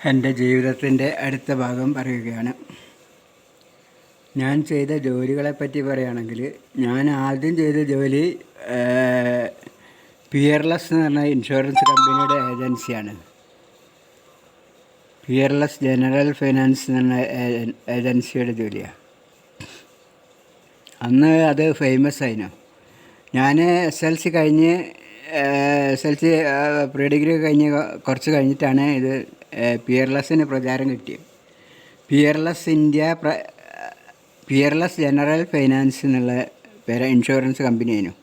എന്റെ ജീവിതത്തിന്റെ അടുത്ത ഭാഗം പറയുകയാണ്. ഞാൻ ചെയ്ത ജോലികളെ പറ്റി പറയുകയാണെങ്കിൽ ഞാൻ ആദ്യം ചെയ്ത ജോലി പിയർലെസ് എന്ന് പറഞ്ഞ ഇൻഷുറൻസ് കമ്പനിയുടെ ഏജൻസിയാണ്. പിയർലെസ് ജനറൽ ഫിനാൻസ് എന്ന് പറഞ്ഞ ഏജൻസിയുടെ ജോലിയാണ് അന്ന് അത് ഫേമസ് ആയിരുന്നു ഞാൻ എസ് എൽ സി കഴിഞ്ഞ് S L C pre degree കഴിഞ്ഞ് കുറച്ച് കഴിഞ്ഞിട്ടാണ് ഇത് പിയർലെസ്സിന് പ്രചാരം കിട്ടിയത് Peerless India Peerless general finance എന്നുള്ള പേര് ഇൻഷുറൻസ് കമ്പനിയായിരുന്നു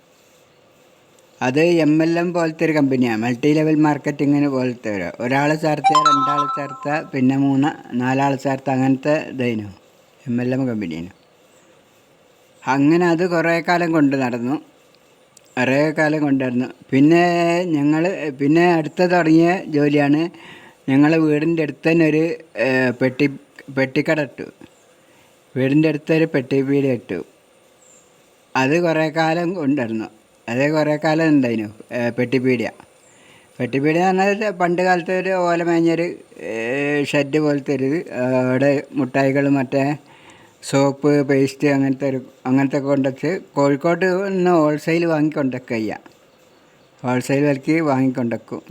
അത് എം എൽ എം പോലത്തെ ഒരു കമ്പനിയാണ് മൾട്ടി ലെവൽ മാർക്കറ്റിങ്ങിന് പോലത്തെ ഒരു. ഒരാൾ ചേർത്ത രണ്ടാൾ ചേർത്ത പിന്നെ മൂന്ന് നാലാൾ ചേർത്ത അങ്ങനത്തെ ഇതായിരുന്നു. എം എൽ എം കമ്പനിയാണ് അങ്ങനെ അത് കുറേ കാലം കൊണ്ട് നടന്നു. കുറേ കാലം കൊണ്ടുവരുന്നു പിന്നെ ഞങ്ങൾ പിന്നെ അടുത്ത തുടങ്ങിയ ജോലിയാണ് ഞങ്ങളെ വീടിന്റെ അടുത്ത് തന്നെ ഒരു പെട്ടി പെട്ടിക്കട ഇട്ടു. വീടിന്റെ അടുത്തൊരു പെട്ടിപ്പീടി ഇട്ടു. അത് കുറേ കാലം ഉണ്ടായിരുന്നു. അത് കുറേ കാലം ഉണ്ടായിരുന്നു പെട്ടിപ്പീടിയ. പെട്ടിപ്പീടിയ എന്ന് പറഞ്ഞാൽ പണ്ട് കാലത്തെ ഒരു ഓല മേഞ്ഞൊരു ഷെഡ് പോലത്തെ ഒരു അവിടെ മുട്ടായികൾ മറ്റേ സോപ്പ് പേസ്റ്റ് അങ്ങനത്തെ ഒരു അങ്ങനത്തെ കൊണ്ടുവച്ച് കോഴിക്കോട്ട് നിന്ന് ഹോൾസെയിൽ വാങ്ങിക്കൊണ്ടൊക്കെ ചെയ്യാം. ഹോൾസെയിൽ വിലക്ക് വാങ്ങിക്കൊണ്ടക്കും.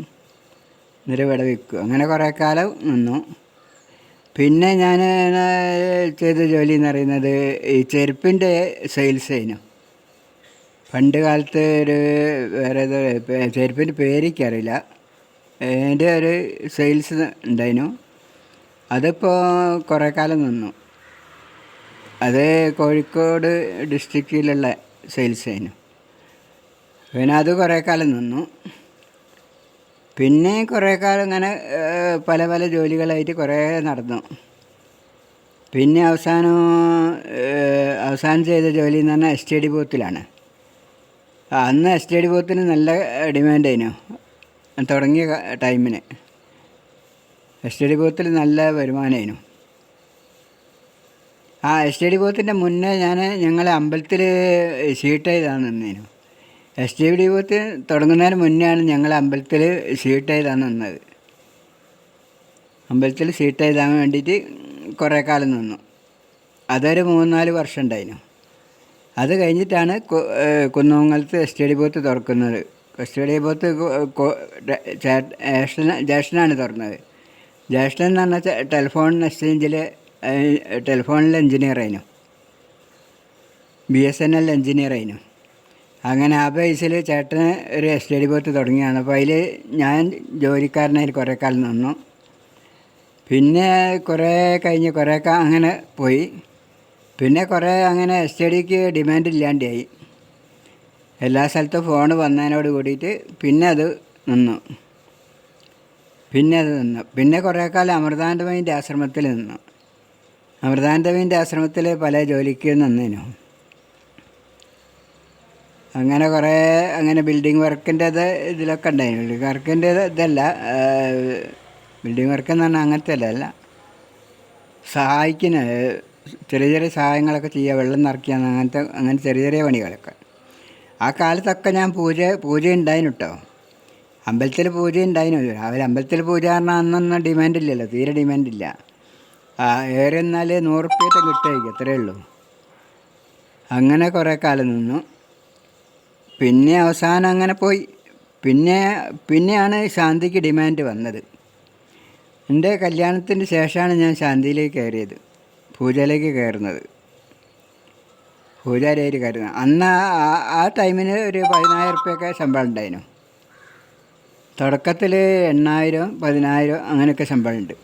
എന്നിട്ട് ഇവിടെ വിൽക്കും അങ്ങനെ കുറേ കാലം നിന്നു. പിന്നെ ഞാൻ ചെയ്ത ജോലി എന്ന് പറയുന്നത് ഈ ചെരുപ്പിന്റെ സെയിൽസ് ചെയ്യുന്നു പണ്ട് കാലത്ത് ഒരു വേറെ ചെരുപ്പിന്റെ പേരിക്കറിയില്ല അതിന്റെ ഒരു സെയിൽസ് ഉണ്ടായിരുന്നു. അതിപ്പോൾ കുറേ കാലം നിന്നു. അത് കോഴിക്കോട് ഡിസ്ട്രിക്റ്റിലുള്ള സെയിൽസ് ആയിരുന്നു. പിന്നെ അത് കുറേ കാലം നിന്നു. പിന്നെ കുറേ കാലം ഇങ്ങനെ പല പല ജോലികളായിട്ട് കുറേ നടന്നു. പിന്നെ അവസാനം അവസാനം ചെയ്ത ജോലി എന്ന് പറഞ്ഞാൽ എസ് ടി ഡി ബൂത്തിലാണ്. അന്ന് എസ് ടി ഡി ബൂത്തിന് നല്ല ഡിമാൻഡ് ആയിരുന്നു. തുടങ്ങിയ ടൈമിന്. എസ് ടി ഡി ബൂത്തിൽ നല്ല വരുമാനമായിരുന്നു ആ എസ് ടി ഡി ബൂത്തിന്റെ മുന്നേ ഞാൻ ഞങ്ങളെ അമ്പലത്തിൽ ഷീട്ട് ചെയ്താണ് നിന്നേനു. എസ് ഡി ബൂത്ത് തുടങ്ങുന്നതിന് മുന്നെയാണ് ഞങ്ങൾ അമ്പലത്തിൽ ഷീട്ട് എഴുതാൻ നിന്നത്. അമ്പലത്തിൽ ഷീട്ട് എഴുതാൻ വേണ്ടിയിട്ട് കുറേ കാലം നിന്നു. അതൊരു മൂന്നാൽ വർഷം ഉണ്ടായിരുന്നു. അത് കഴിഞ്ഞിട്ടാണ് കുന്നമംഗലത്ത് എസ് ഡി ബൂത്ത് തുറക്കുന്നത്. എസ് ഡി ബൂത്ത് ജ്യേഷ്ഠന ജ്യേഷ്ഠനാണ് തുറന്നത്. ജ്യേഷ്ഠൻ എന്ന് പറഞ്ഞാൽ ടെലിഫോൺ എക്സ്ചേഞ്ചിൽ ടെലിഫോണിൽ എഞ്ചിനീയർ ആയിരുന്നു. B S N L engineer ആയിരുന്നു. അങ്ങനെ ആ ബേസിൽ ചേട്ടന് ഒരു എസ് പോത്ത് തുടങ്ങിയാണ് അപ്പോൾ അതിൽ ഞാൻ ജോലിക്കാരനായി കുറേ കാലം നിന്നു. പിന്നെ കുറേ കഴിഞ്ഞ് കുറേ കാ അങ്ങനെ പോയി. പിന്നെ കുറേ അങ്ങനെ എസ് ഡിമാൻഡ് ഇല്ലാണ്ടായി. എല്ലാ സ്ഥലത്തും ഫോൺ വന്നതിനോട് കൂടിയിട്ട് പിന്നെ അത് നിന്നു. പിന്നെ അത് നിന്നു. പിന്നെ കുറേ കാലം അമൃതാനന്ദമയിന്റെ ആശ്രമത്തിൽ നിന്നു. അമൃതാനന്ദമയിന്റെ ആശ്രമത്തിൽ പല ജോലിക്ക് നിന്നേനു. അങ്ങനെ കുറേ അങ്ങനെ ബിൽഡിംഗ് വർക്കിന്റെ ഇത് ഇതിലൊക്കെ ഉണ്ടായിരുന്നു ബിൽഡിംഗ് വർക്കിന്റെ ഇതല്ല. ബിൽഡിംഗ് വർക്ക് എന്ന് പറഞ്ഞാൽ അങ്ങനത്തെ അല്ല. സഹായിക്കുന്ന ചെറിയ ചെറിയ സഹായങ്ങളൊക്കെ ചെയ്യുക വെള്ളം നിറയ്ക്കുക അങ്ങനത്തെ അങ്ങനെ ചെറിയ ചെറിയ പണികളൊക്കെ. ആ കാലത്തൊക്കെ ഞാൻ പൂജ പൂജ ഉണ്ടായിരുന്നു കേട്ടോ അമ്പലത്തിൽ പൂജ ഉണ്ടായിരുന്നു രാവിലെ അമ്പലത്തിൽ പൂജ പറഞ്ഞാൽ അന്നൊന്നും ഡിമാൻഡ് ഇല്ലല്ലോ തീരെ ഡിമാൻഡ് ഇല്ല. ഏറെ എന്നാൽ നൂറുപ്യത്തെ കിട്ടുമായിരിക്കും അത്രയേ ഉള്ളൂ. അങ്ങനെ കുറേ കാലം നിന്നു. പിന്നെ അവസാനം അങ്ങനെ പോയി. പിന്നെ പിന്നെയാണ് ശാന്തിക്ക് ഡിമാൻഡ് വന്നത്. എന്റെ കല്യാണത്തിന് ശേഷമാണ് ഞാൻ ശാന്തിയിലേക്ക് കയറിയത്. പൂജയിലേക്ക് കയറുന്നത്. പൂജാരിയായിട്ട് കയറുന്നത് അന്ന് ആ- ആ ടൈമിന് ഒരു പതിനായിരം റുപ്യൊക്കെ ശമ്പളം ഉണ്ടായിരുന്നു. തുടക്കത്തിൽ എണ്ണായിരം പതിനായിരം അങ്ങനെയൊക്കെ ശമ്പളമുണ്ട്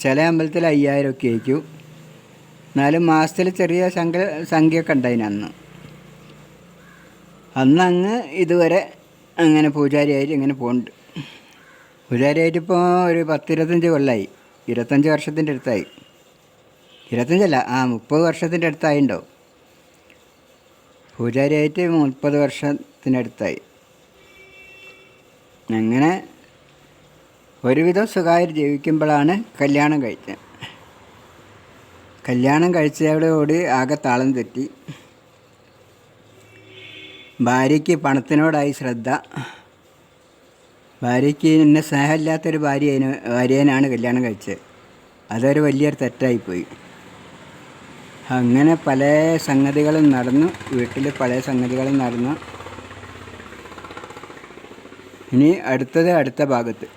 ചില അമ്പലത്തിൽ അയ്യായിരം ഒക്കെ ആയിരിക്കും. എന്നാലും മാസത്തിൽ ചെറിയ സംഖ്യ സംഖ്യയൊക്കെ ഉണ്ടായിരുന്നു അന്ന്. അന്ന് അങ്ങ് ഇതുവരെ അങ്ങനെ പൂജാരിയായിട്ട് ഇങ്ങനെ പോകുന്നുണ്ട് പൂജാരിയായിട്ട് ഇപ്പോൾ ഒരു പത്തിരുപത്തഞ്ച് കൊല്ലമായി ഇരുപത്തഞ്ച് വർഷത്തിന്റെ അടുത്തായി. ഇരുപത്തഞ്ചല്ല ആ മുപ്പത് വർഷത്തിന്റെ അടുത്തായി ഉണ്ടാവും പൂജാരിയായിട്ട് മുപ്പത് വർഷത്തിന്റെ അടുത്തായി. അങ്ങനെ ഒരുവിധം സുഖായി ജീവിക്കുമ്പോഴാണ് കല്യാണം കഴിച്ചത്. കല്യാണം കഴിച്ചതോടുകൂടി ആകെ താളം തെറ്റി. ഭാര്യയ്ക്ക് പണത്തിനോടായി ശ്രദ്ധ. ഭാര്യയ്ക്ക് എന്നെ സ്നേഹമില്ലാത്തൊരു ഭാര്യ ഭാര്യേനാണ് കല്യാണം കഴിച്ചത്. അതൊരു വലിയൊരു തെറ്റായിപ്പോയി. അങ്ങനെ പല സംഗതികളും നടന്നു. വീട്ടിൽ പല സംഗതികളും നടന്നു. ഇനി അടുത്തത് അടുത്ത ഭാഗത്ത്.